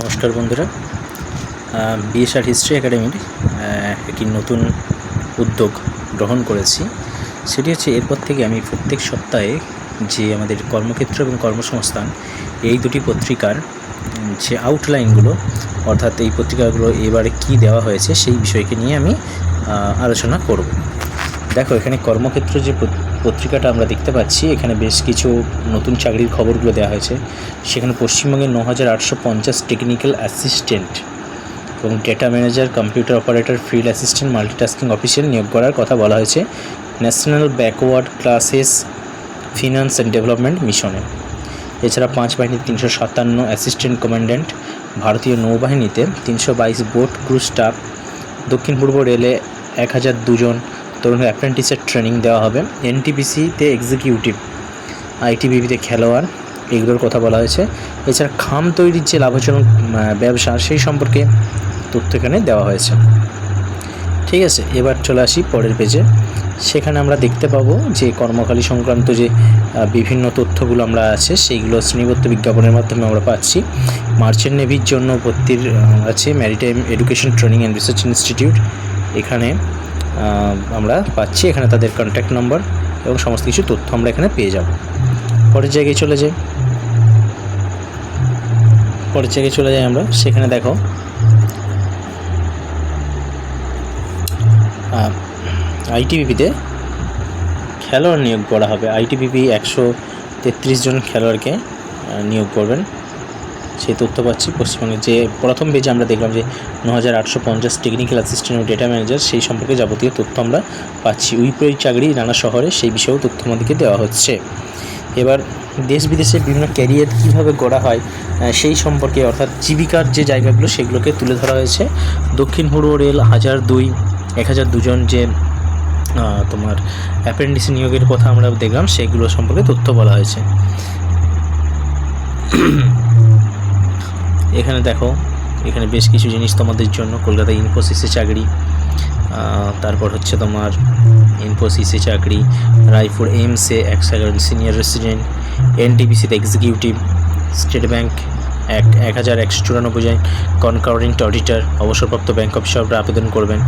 নমস্কার বন্ধুরা। BSR history একাডেমির একটি নতুন উদ্যোগ গ্রহণ করেছি। সেটি হচ্ছে এরপর থেকে আমি প্রত্যেক সপ্তাহে যে আমাদের কর্মক্ষেত্র এবং কর্মসংস্থান, এই দুটি পত্রিকার যে আউটলাইনগুলো অর্থাৎ এই পত্রিকাগুলো এবারে কি দেওয়া হয়েছে, সেই বিষয়কে নিয়ে আমি আলোচনা করব। দেখো, এখানে কর্মক্ষেত্র যে পত- পত্রিকাটা আমরা দেখতে পাচ্ছি, এখানে বেশ কিছু নতুন চাকরির খবরগুলো দেওয়া হয়েছে। সেখানে পশ্চিমবঙ্গে ন হাজার আটশো পঞ্চাশ টেকনিক্যাল অ্যাসিস্ট্যান্ট এবং data manager computer operator field assistant multitasking official নিয়োগ করার কথা বলা হয়েছে national backward classes finance and development মিশনে এছাড়া পাঁচ বাহিনীর তিনশো সাতান্ন অ্যাসিস্ট্যান্ট কমান্ড্যান্ট ভারতীয় নৌবাহিনীতে তিনশো বাইশ বোট ক্রু স্টাফ দক্ষিণ পূর্ব রেলে এক হাজার দুজন তরুণ অ্যাপ্রেন্টিসের ট্রেনিং দেওয়া হবে। এনটিপিসিতে এক্সিকিউটিভ আইটিবিপিতে খেলোয়াড়, এগুলোর কথা বলা হয়েছে। এছাড়া খাম তৈরির যে লাভজনক ব্যবসা, সেই সম্পর্কে তথ্য এখানে দেওয়া হয়েছে। ঠিক আছে, এবার চলে আসি পরের পেজে সেখানে আমরা দেখতে পাবো যে কর্মকালী সংক্রান্ত যে বিভিন্ন তথ্যগুলো আমরা আছে, সেইগুলো শ্রেণীবদ্ধ বিজ্ঞাপনের মাধ্যমে আমরা পাচ্ছি। মার্চেন্ট নেভির জন্য ভর্তির আছে maritime education training and research institute এখানে আমরা পাচ্ছি এখানে তাদের কন্ট্যাক্ট নাম্বার এবং সমস্ত কিছু তথ্য আমরা এখানে পেয়ে যাব। পরের জায়গায় চলে যাই। পরের জায়গায় চলে যাই আমরা। সেখানে দেখো। আইটিবিপিতে খেলোয়াড় নিয়োগ করা হবে। আইটিবিপি একশো তেত্রিশ জন খেলোয়াড়কে নিয়োগ করবেন। সেই তথ্য পাচ্ছি পশ্চিমবঙ্গে যে প্রথম পেজে আমরা দেখলাম যে ন হাজার আটশো পঞ্চাশ টেকনিক্যাল অ্যাসিস্ট্যান্ট ও ডেটা ম্যানেজার সেই সম্পর্কে যাবতীয় তথ্য আমরা পাচ্ছি। উইপ্রোই চাকরি নানা শহরে সেই বিষয়েও তথ্য আমাদেরকে দেওয়া হচ্ছে। এবার দেশ বিদেশে বিভিন্ন ক্যারিয়ার কীভাবে গড়া হয় সেই সম্পর্কে অর্থাৎ জীবিকার যে জায়গাগুলো সেগুলোকে তুলে ধরা হয়েছে। দক্ষিণ পূর্ব রেল, হাজার দুই, এক হাজার দুজন যে তোমার অ্যাপ্রেন্টিস নিয়োগের কথা আমরা দেখলাম, সেগুলো সম্পর্কে তথ্য বলা হয়েছে। এখানে দেখো, এখানে বেশ কিছু জিনিস তোমাদের জন্য। কলকাতা ইনফোসিসে চাকরি তারপর হচ্ছে তোমার ইনফোসিসে চাকরি রায়পুর এমসে এক সিনিয়র রেসিডেন্ট এনটিপিসিতে এক্সিকিউটিভ স্টেট ব্যাংক এক এক হাজার একশো চুরানব্বই জন কনকারেন্ট অডিটার অবসরপ্রাপ্ত ব্যাংক অফিসাররা আবেদন করবেন।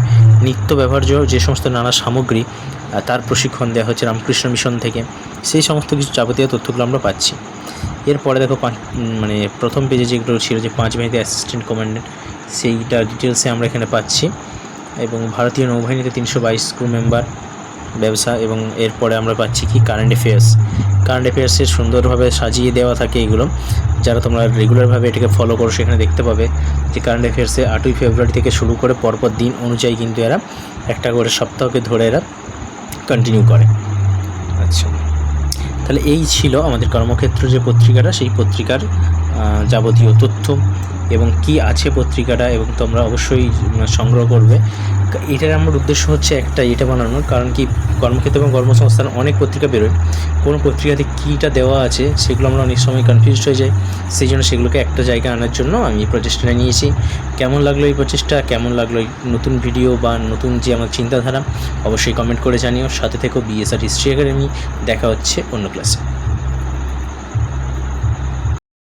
নিত্য ব্যবহার্য যে সমস্ত নানা সামগ্রী তার প্রশিক্ষণ দেওয়া হচ্ছে রামকৃষ্ণ মিশন থেকে। সেই সমস্ত কিছু যাবতীয় তথ্যগুলো আমরা পাচ্ছি। এরপরে দেখো পাঁচ মানে প্রথম পেজে যেগুলো ছিল যে পাঁচ বাহিনীতে অ্যাসিস্ট্যান্ট কমান্ডেন্ট সেইটা ডিটেলসে আমরা এখানে পাচ্ছি। এবং ভারতীয় নৌবাহিনীতে তিনশো বাইশ ক্রু মেম্বার ব্যবসা এবং এরপরে আমরা পাচ্ছি কি কারেন্ট অ্যাফেয়ার্স কারেন্ট অ্যাফেয়ার্সে সুন্দরভাবে সাজিয়ে দেওয়া থাকে এগুলো। যারা তোমরা রেগুলারভাবে এটাকে ফলো করো, সেখানে দেখতে পাবে যে কারেন্ট অ্যাফেয়ার্সে আটই ফেব্রুয়ারি থেকে শুরু করে পরপর দিন অনুযায়ী কিন্তু এরা একটা করে সপ্তাহকে ধরে এরা কন্টিনিউ করে। আচ্ছা। তাহলে এই ছিল আমাদের কর্মক্ষেত্র যে পত্রিকাটা সেই পত্রিকার যাবতীয় তথ্য। এবং কি আছে পত্রিকাটা এবং তোমরা অবশ্যই সংগ্রহ করবে। এটার আমার উদ্দেশ্য হচ্ছে একটা এটা বানানোর। কারণ কি, কর্মক্ষেত্র এবং কর্মসংস্থান অনেক পত্রিকা বেরোয়। কোনো পত্রিকাতে কীটা দেওয়া আছে, সেগুলো আমরা অনেক সময় কনফিউজড হয়ে যাই। সেই জন্য সেগুলোকে একটা জায়গায় আনার জন্য আমি এই প্রচেষ্টাটা নিয়েছি। কেমন লাগল এই প্রচেষ্টা? কেমন লাগল নতুন ভিডিও বা নতুন যে আমার চিন্তাধারা? অবশ্যই কমেন্ট করে জানিও। সাথে থেকেও বিএসআর হিস্ট্রি একাডেমি দেখা হচ্ছে অন্য ক্লাসে